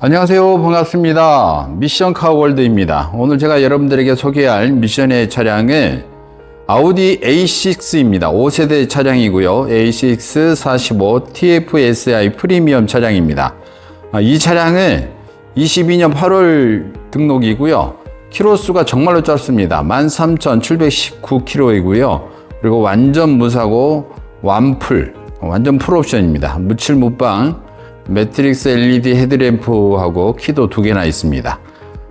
안녕하세요. 반갑습니다. 미션 카월드입니다. 오늘 제가 여러분들에게 소개할 미션의 차량은 아우디 A6입니다. 5세대 차량이고요. A6 45 TFSI 프리미엄 차량입니다. 아, 이 차량은 22년 8월 등록이고요. 키로수가 정말로 짧습니다. 13,719km이고요. 그리고 완전 무사고 완풀, 완전 풀옵션입니다. 무칠 무빵, 매트릭스 LED 헤드램프하고 키도 두 개나 있습니다.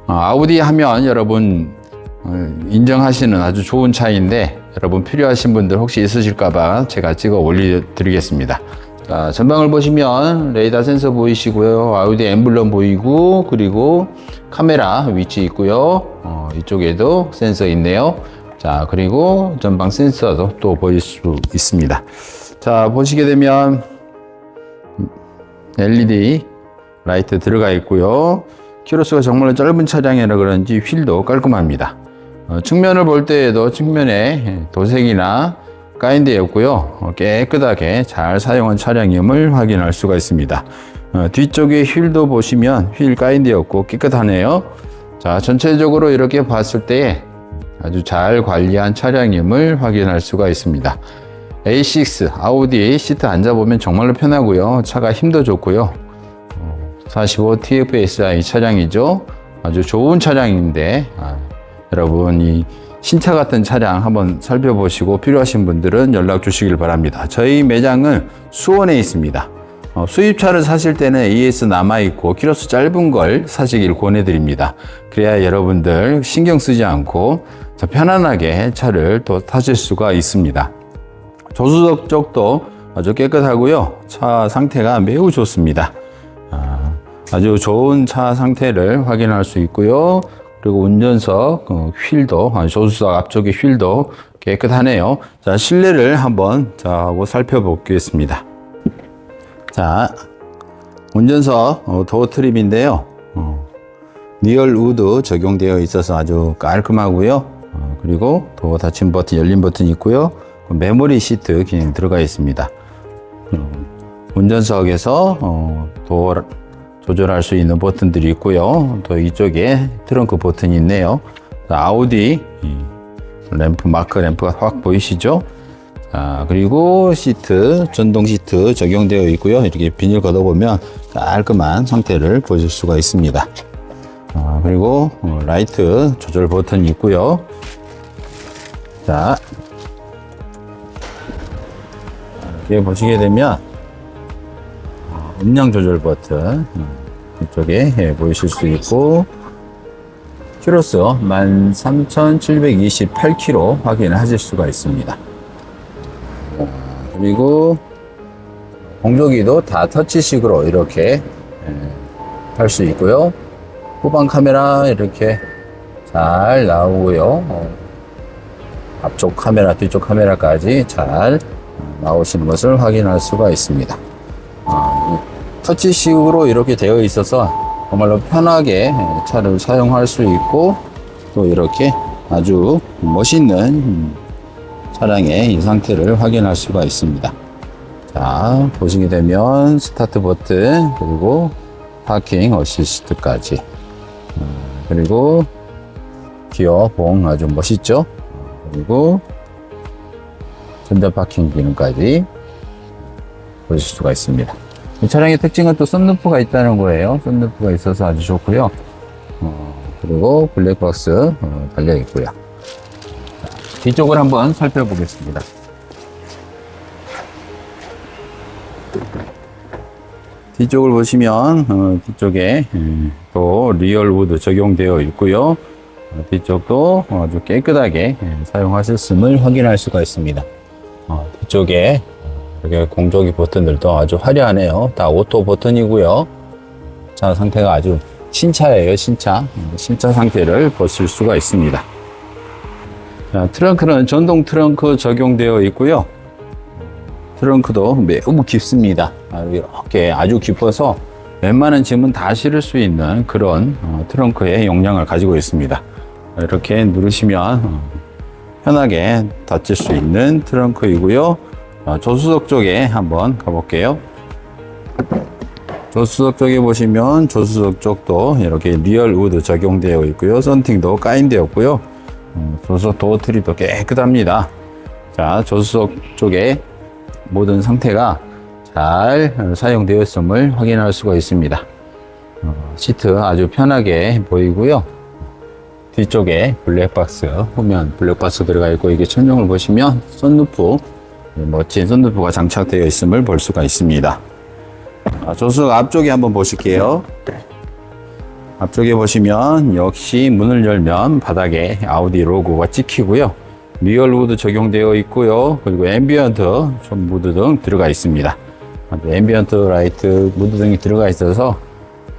어, 아우디 하면 여러분 어, 인정하시는 아주 좋은 차인데 여러분 필요하신 분들 혹시 있으실까봐 제가 찍어 올려드리겠습니다. 자, 전방을 보시면 레이더 센서 보이시고요. 아우디 엠블럼 보이고 그리고 카메라 위치 있고요. 어, 이쪽에도 센서 있네요. 자 그리고 전방 센서도 또 보일 수 있습니다. 자 보시게 되면 LED 라이트 들어가 있고요. 키로수가 정말로 짧은 차량이라 그런지 휠도 깔끔합니다. 어, 측면을 볼 때에도 측면에 도색이나 까인 데 없고요. 어, 깨끗하게 잘 사용한 차량임을 확인할 수가 있습니다. 어, 뒤쪽에 휠도 보시면 휠 까인 데 없고 깨끗하네요. 자, 전체적으로 이렇게 봤을 때 아주 잘 관리한 차량임을 확인할 수가 있습니다. A6 아우디 시트 앉아보면 정말로 편하고요. 차가 힘도 좋고요. 45 TFSI 차량이죠. 아주 좋은 차량인데 아, 여러분 이 신차 같은 차량 한번 살펴보시고 필요하신 분들은 연락 주시길 바랍니다. 저희 매장은 수원에 있습니다. 어, 수입차를 사실 때는 AS 남아있고 키로수 짧은 걸 사시길 권해드립니다. 그래야 여러분들 신경 쓰지 않고 더 편안하게 차를 또 타실 수가 있습니다. 조수석 쪽도 아주 깨끗하고요. 차 상태가 매우 좋습니다. 아, 아주 좋은 차 상태를 확인할 수 있고요. 그리고 운전석 어, 휠도 아, 조수석 앞쪽의 휠도 깨끗하네요. 자 실내를 한번 자 하고 살펴보겠습니다. 자 운전석 어, 도어 트립인데요. 어, 리얼 우드 적용되어 있어서 아주 깔끔하고요. 어, 그리고 도어 닫힘 버튼, 열림 버튼 있고요. 메모리 시트 그냥 들어가 있습니다. 어, 운전석에서 어, 조절할 수 있는 버튼들이 있고요. 또 이쪽에 트렁크 버튼이 있네요. 자, 아우디 이 램프 마크 램프가 확 보이시죠? 자, 그리고 시트 전동 시트 적용되어 있고요. 이렇게 비닐 걷어보면 깔끔한 상태를 보실 수가 있습니다. 아, 그리고 어, 라이트 조절 버튼이 있고요. 자, 이렇게 보시게 되면 어, 음량 조절 버튼 음, 이쪽에 예, 보이실 수 있고 키로수 13,728km 확인하실 수가 있습니다. 어, 그리고 공조기도 다 터치식으로 이렇게 할 수 있고요. 후방 카메라 이렇게 잘 나오고요. 어, 앞쪽 카메라, 뒤쪽 카메라까지 잘 나오시는 것을 확인할 수가 있습니다. 아, 이 터치식으로 이렇게 되어 있어서 정말로 편하게 차를 사용할 수 있고 또 이렇게 아주 멋있는 차량의 이 상태를 확인할 수가 있습니다. 자, 보시게 되면 스타트 버튼 그리고 파킹 어시스트까지 음, 그리고 기어 봉 아주 멋있죠? 그리고 전자 파킹 기능까지 보실 수가 있습니다. 이 차량의 특징은 또 썬루프가 있다는 거예요. 썬루프가 있어서 아주 좋고요. 어, 그리고 블랙박스 어, 달려 있고요. 자, 뒤쪽을 한번 살펴보겠습니다. 뒤쪽을 보시면 어, 뒤쪽에 음, 또 리얼 우드 적용되어 있고요. 어, 뒤쪽도 아주 깨끗하게 예, 사용하셨음을 확인할 수가 있습니다. 어, 뒤쪽에 이렇게 공조기 버튼들도 아주 화려하네요. 다 오토 버튼이고요. 차 상태가 아주 신차예요, 신차. 신차 상태를 보실 수가 있습니다. 자, 트렁크는 전동 트렁크 적용되어 있고요. 트렁크도 매우 깊습니다. 아, 이렇게 아주 깊어서 웬만한 짐은 다 실을 수 있는 그런 어, 트렁크의 용량을 가지고 있습니다. 이렇게 누르시면 어, 편하게 닫힐 수 있는 트렁크이고요. 어, 조수석 쪽에 한번 가볼게요. 조수석 쪽에 보시면 조수석 쪽도 이렇게 리얼 우드 적용되어 있고요. 썬팅도 까인되었고요. 어, 조수석 도어 트리도 깨끗합니다. 자, 조수석 쪽에 모든 상태가 잘 어, 사용되었음을 확인할 수가 있습니다. 어, 시트 아주 편하게 보이고요. 뒤쪽에 블랙박스, 후면 블랙박스 들어가 있고 이게 천정을 보시면 썬루프, 예, 멋진 썬루프가 장착되어 있음을 볼 수가 있습니다. 아, 조수석 앞쪽에 한번 보실게요. 앞쪽에 보시면 역시 문을 열면 바닥에 아우디 로고가 찍히고요. 리얼 우드 적용되어 있고요. 그리고 앰비언트 좀 무드 등 들어가 있습니다. 앰비언트 라이트 무드 등이 들어가 있어서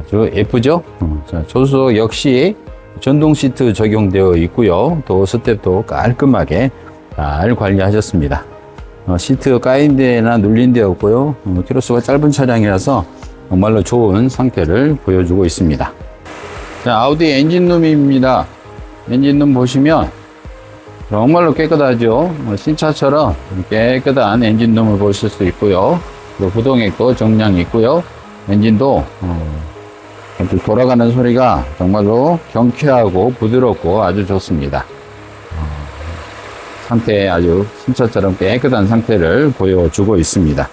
아주 예쁘죠? 음, 자, 조수석 역시 전동 시트 적용되어 있고요. 또 스텝도 깔끔하게 잘 관리하셨습니다. 어, 시트 까인 데나 눌린 데 없고요. 어, 키로수가 짧은 차량이라서 정말로 좋은 상태를 보여주고 있습니다. 자, 아우디 엔진룸입니다. 엔진룸 보시면 정말로 깨끗하죠. 어, 신차처럼 깨끗한 엔진룸을 보실 수 있고요. 그리고 구동액도 정량 있고요. 엔진도 어, 돌아가는 소리가 정말로 경쾌하고 부드럽고 아주 좋습니다. 상태 아주 신차처럼 깨끗한 상태를 보여주고 있습니다.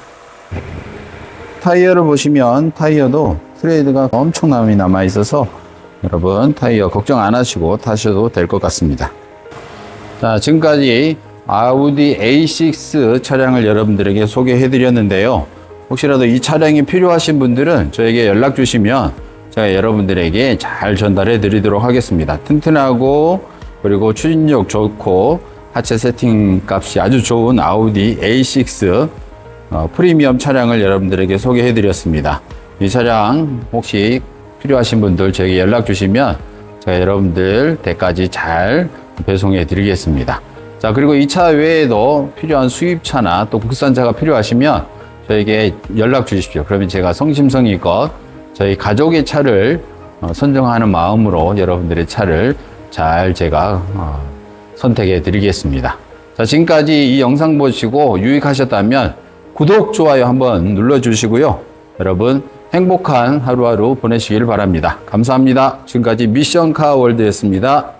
타이어를 보시면 타이어도 트레이드가 엄청남이 남아 있어서 여러분 타이어 걱정 안 하시고 타셔도 될 것 같습니다. 자, 지금까지 아우디 A6 차량을 여러분들에게 소개해 드렸는데요. 혹시라도 이 차량이 필요하신 분들은 저에게 연락 주시면 제가 여러분들에게 잘 전달해 드리도록 하겠습니다. 튼튼하고 그리고 추진력 좋고 하체 세팅 값이 아주 좋은 아우디 A6 어, 프리미엄 차량을 여러분들에게 소개해 드렸습니다. 이 차량 혹시 필요하신 분들 저에게 연락 주시면 제가 여러분들 댁까지 잘 배송해 드리겠습니다. 자, 그리고 이 차 외에도 필요한 수입차나 또 국산차가 필요하시면 저에게 연락 주십시오. 그러면 제가 성심성의껏 저희 가족의 차를 어, 선정하는 마음으로 여러분들의 차를 잘 제가 어, 선택해 드리겠습니다. 자, 지금까지 이 영상 보시고 유익하셨다면 구독, 좋아요 한번 눌러 주시고요. 여러분 행복한 하루하루 보내시길 바랍니다. 감사합니다. 지금까지 미션카 월드였습니다.